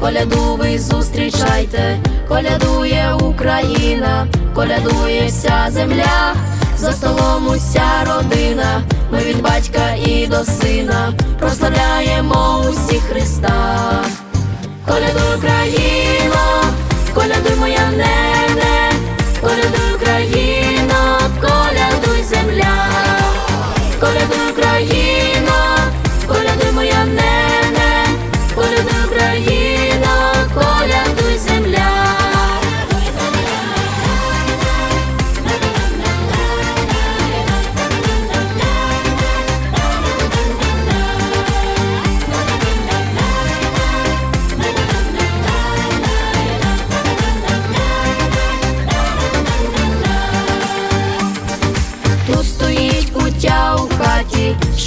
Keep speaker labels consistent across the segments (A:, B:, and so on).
A: коляду ви зустрічайте, колядує Україна, колядує вся земля, за столом уся родина, ми від батька і до сина. Прославляємо усі Христа. Колядуй Україно,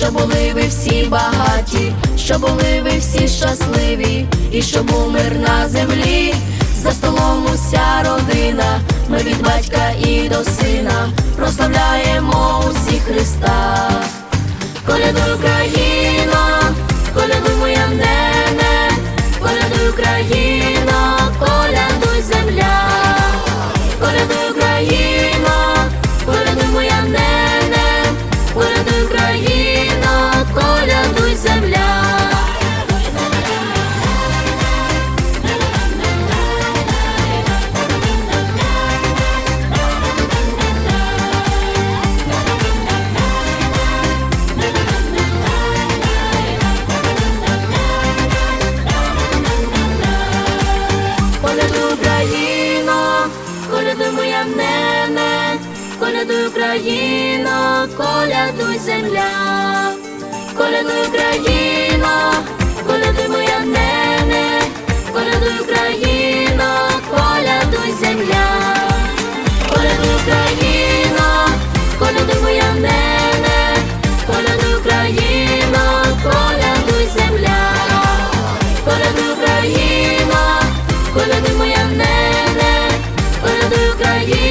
A: що були ви всі багаті, що були ви всі щасливі, і щоб був мир на землі, за столом уся родина, ми від батька і до сина прославляємо усі Христа. коляду Україно, Україно, колядуй земля, колядуй Україно, колядуй моя нене, колядуй Україно, колядуй земля, колядуй Україно, колядуй моя нене, колядуй Україно, колядуй земля. Колядуй Україно, колядуй моя нене, колядуй Україно,